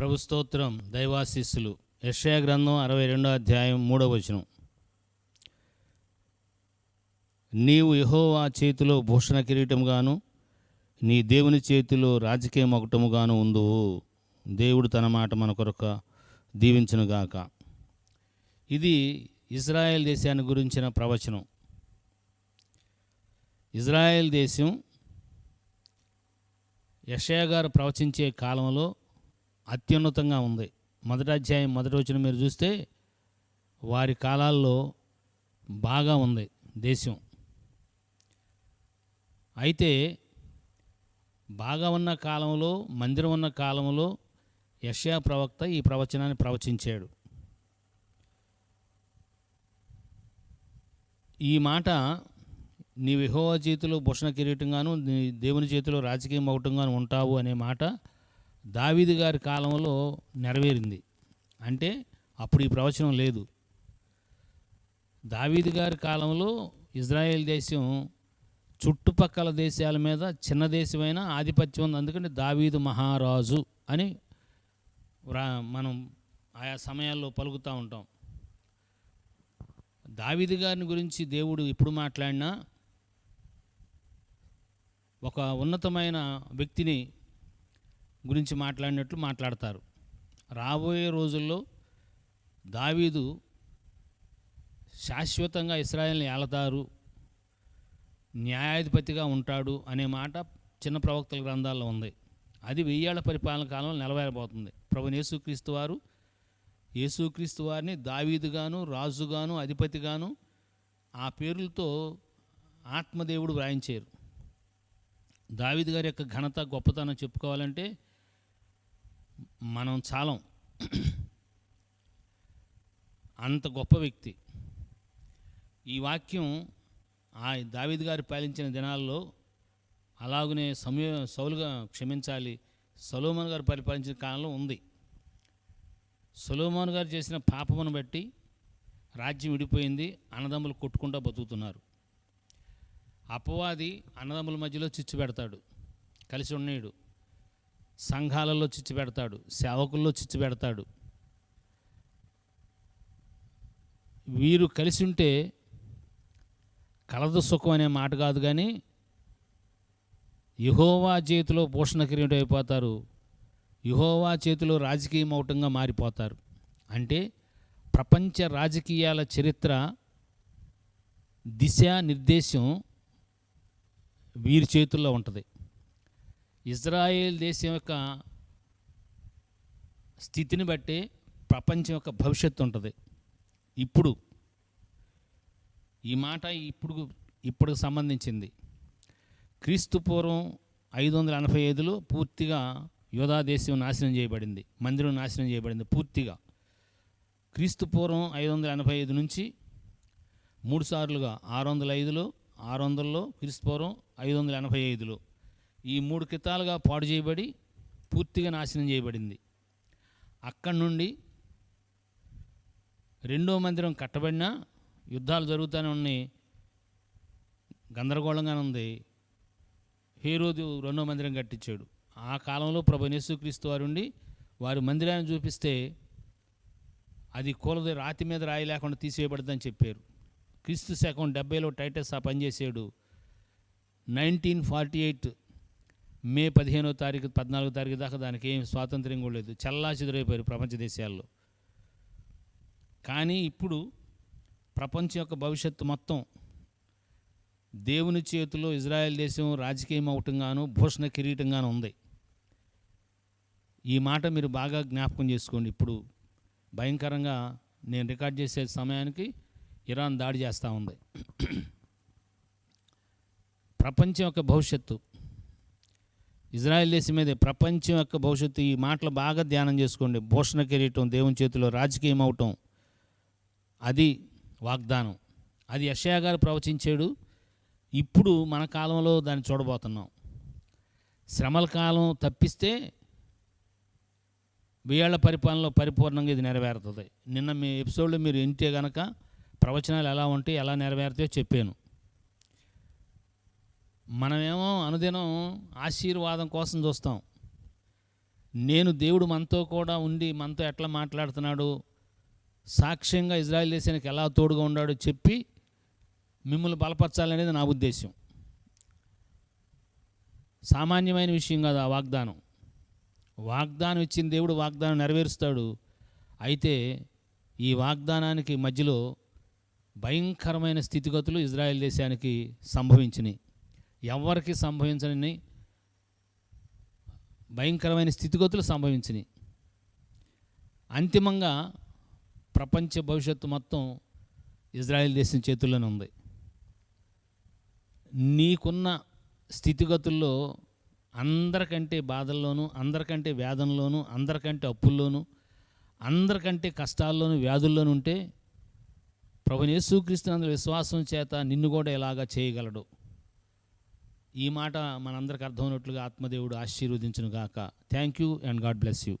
ప్రభు స్తోత్రం దైవాశీస్సులు. యెషయా గ్రంథం అరవై రెండో అధ్యాయం మూడో వచనం. నీవు యహోవా చేతిలో భూషణ కిరీటముగాను నీ దేవుని చేతిలో రాజకీయ మకుటముగాను ఉందువు దేవుడు తన మాట మన కొరక దీవించునుగాక ఇది ఇజ్రాయెల్ దేశాన్ని గురించిన ప్రవచనం. ఇజ్రాయెల్ దేశం యషయ గారు ప్రవచించే కాలంలో అత్యున్నతంగా ఉంది. మొదటి అధ్యాయం మొదటి వచ్చిన మీరు చూస్తే వారి కాలాల్లో బాగా ఉంది దేశం. అయితే బాగా ఉన్న కాలంలో మందిరం ఉన్న కాలంలో యషయా ప్రవక్త ఈ ప్రవచనాన్ని ప్రవచించాడు. ఈ మాట నీ విహోవ చేతిలో భూషణ కిరీటంగాను నీ దేవుని చేతిలో రాజకీయ మౌటంగాను ఉంటావు అనే మాట దావీదు గారి కాలంలో నెరవేరింది. అంటే అప్పుడు ఈ ప్రవచనం లేదు. దావీదు గారి కాలంలో ఇజ్రాయేల్ దేశం చుట్టుపక్కల దేశాల మీద చిన్న దేశమైన ఆధిపత్యం ఉంది. అందుకని దావీదు మహారాజు అని వ్రా మనం ఆయా సమయాల్లో పలుకుతూ ఉంటాం. దావీదు గారిని గురించి దేవుడు ఇప్పుడు మాట్లాడినా ఒక ఉన్నతమైన వ్యక్తిని గురించి మాట్లాడినట్లు మాట్లాడతారు. రాబోయే రోజుల్లో దావీదు శాశ్వతంగా ఇస్రాయల్ని ఏలతారు న్యాయాధిపతిగా ఉంటాడు అనే మాట చిన్న ప్రవక్తల గ్రంథాల్లో ఉంది. అది వెయ్యేళ్ళ పరిపాలన కాలంలో నెలవేరబోతుంది. ప్రభు యేసుక్రీస్తు వారు యేసుక్రీస్తు వారిని దావీదుగాను రాజుగాను అధిపతిగాను ఆ పేర్లతో ఆత్మదేవుడు వ్రాయించారు. దావీదు గారి యొక్క ఘనత గొప్పతనం చెప్పుకోవాలంటే మనం చాలం. అంత గొప్ప వ్యక్తి. ఈ వాక్యం ఆ దావిద్ గారు పాలించిన దినాల్లో అలాగనే సమయ సౌలుగా క్షమించాలి. సొలోమోన్ గారు పరిపాలించిన కాలంలో ఉంది. సొలోమోన్ గారు చేసిన పాపమును బట్టి రాజ్యం విడిపోయింది. అన్నదమ్ములు కొట్టుకుంటూ బతుకుతున్నారు. అపవాది అన్నదమ్ముల మధ్యలో చిచ్చు పెడతాడు. కలిసి ఉన్నాడు సంఘాలలో చిచ్చు పెడతాడు సేవకుల్లో చిచ్చు పెడతాడు. వీరు కలిసి ఉంటే కలదు సుఖం అనే మాట కాదు కానీ యుహోవా చేతిలో పోషణ కిరీటం అయిపోతారు. యుహోవా చేతిలో రాజకీయ మౌటంగా మారిపోతారు. అంటే ప్రపంచ రాజకీయాల చరిత్ర దిశ నిర్దేశం వీరి చేతుల్లో ఉంటుంది. ఇజ్రాయేల్ దేశం యొక్క స్థితిని బట్టి ప్రపంచం యొక్క భవిష్యత్తు ఉంటుంది. ఇప్పుడు ఈ మాట ఇప్పుడు ఇప్పుడు సంబంధించింది. క్రీస్తు పూర్వం ఐదు వందల ఎనభై ఐదులో పూర్తిగా యోధా దేశం నాశనం చేయబడింది. మందిరం నాశనం చేయబడింది పూర్తిగా. క్రీస్తు పూర్వం ఐదు వందల ఎనభై ఐదు నుంచి మూడు సార్లుగా ఆరు వందల ఐదులో ఆరు వందలలో క్రీస్తు పూర్వం ఐదు వందల ఎనభై ఐదులో ఈ మూడు కితాలుగా పాడు చేయబడి పూర్తిగా నాశనం చేయబడింది. అక్కడి నుండి రెండో మందిరం కట్టబడినా యుద్ధాలు జరుగుతూనే ఉన్నాయి. గందరగోళంగానే ఉంది. హేరోదు రెండో మందిరం కట్టించాడు. ఆ కాలంలో ప్రభు యేసుక్రీస్తు వారు ఉండి వారి మందిరాన్ని చూపిస్తే అది కూలది రాతి మీద రాయి లేకుండా తీసేయబడదని చెప్పారు. క్రీస్తు శకం డెబ్బైలో టైటస్ ఆ పనిచేసాడు నైన్టీన్ ఫార్టీ ఎయిట్ మే పదిహేనో తారీఖు పద్నాలుగో తారీఖు దాకా దానికి ఏం స్వాతంత్ర్యం కూడా లేదు. చల్లాచెదురైపోయారు ప్రపంచ దేశాల్లో. కానీ ఇప్పుడు ప్రపంచం యొక్క భవిష్యత్తు మొత్తం దేవుని చేతిలో ఇజ్రాయెల్ దేశం రాజకీయం అవటంగానూ భూషణ కిరీటంగాను ఉంది. ఈ మాట మీరు బాగా జ్ఞాపకం చేసుకోండి. ఇప్పుడు భయంకరంగా నేను రికార్డ్ చేసే సమయానికి ఇరాన్ దాడి చేస్తూ ఉంది. ప్రపంచం యొక్క భవిష్యత్తు ఇజ్రాయెల్ దేశం మీద ప్రపంచం యొక్క భవిష్యత్తు ఈ మాటలు బాగా ధ్యానం చేసుకోండి. భూషణ కిరీటం దేవుని చేతిలో రాజకీయం అవటం అది వాగ్దానం. అది యషయా గారు ప్రవచించాడు. ఇప్పుడు మన కాలంలో దాన్ని చూడబోతున్నాం. శ్రమల కాలం తప్పిస్తే వేళ్ళ పరిపాలనలో పరిపూర్ణంగా ఇది నెరవేరుతుంది. నిన్న మీ ఎపిసోడ్లో మీరు వింటే గనక ప్రవచనాలు ఎలా ఉంటే ఎలా నెరవేరుతాయో చెప్పాను. మనమేమో అనుదినం ఆశీర్వాదం కోసం చూస్తాం. నేను దేవుడు మనతో కూడా ఉండి మనతో ఎట్లా మాట్లాడుతున్నాడు సాక్ష్యంగా ఇజ్రాయెల్ దేశానికి ఎలా తోడుగా ఉన్నాడో చెప్పి మిమ్మల్ని బలపరచాలనేది నా ఉద్దేశం సామాన్యమైన విషయం కాదు ఆ వాగ్దానం. వాగ్దానం ఇచ్చిన దేవుడు వాగ్దానం నెరవేరుస్తాడు. అయితే ఈ వాగ్దానానికి మధ్యలో భయంకరమైన స్థితిగతులు ఇజ్రాయెల్ దేశానికి సంభవించినాయి. ఎవరికి సంభవించని భయంకరమైన స్థితిగతులు సంభవించినాయి. అంతిమంగా ప్రపంచ భవిష్యత్తు మొత్తం ఇజ్రాయెల్ దేశం చేతుల్లోనే ఉంది. నీకున్న స్థితిగతుల్లో అందరికంటే బాధల్లోనూ అందరికంటే వేదనలోనూ అందరికంటే అప్పుల్లోనూ అందరికంటే కష్టాల్లోనూ వ్యాధుల్లోనూ ఉంటే ప్రభుని యేసుక్రీస్తునందు విశ్వాసం చేత నిన్ను కూడా ఇలాగా చేయగలడు. ఈ మాట మనందరికి అర్థమైనట్లుగా ఆత్మదేవుడు ఆశీర్వదించును గాక thank you and God bless you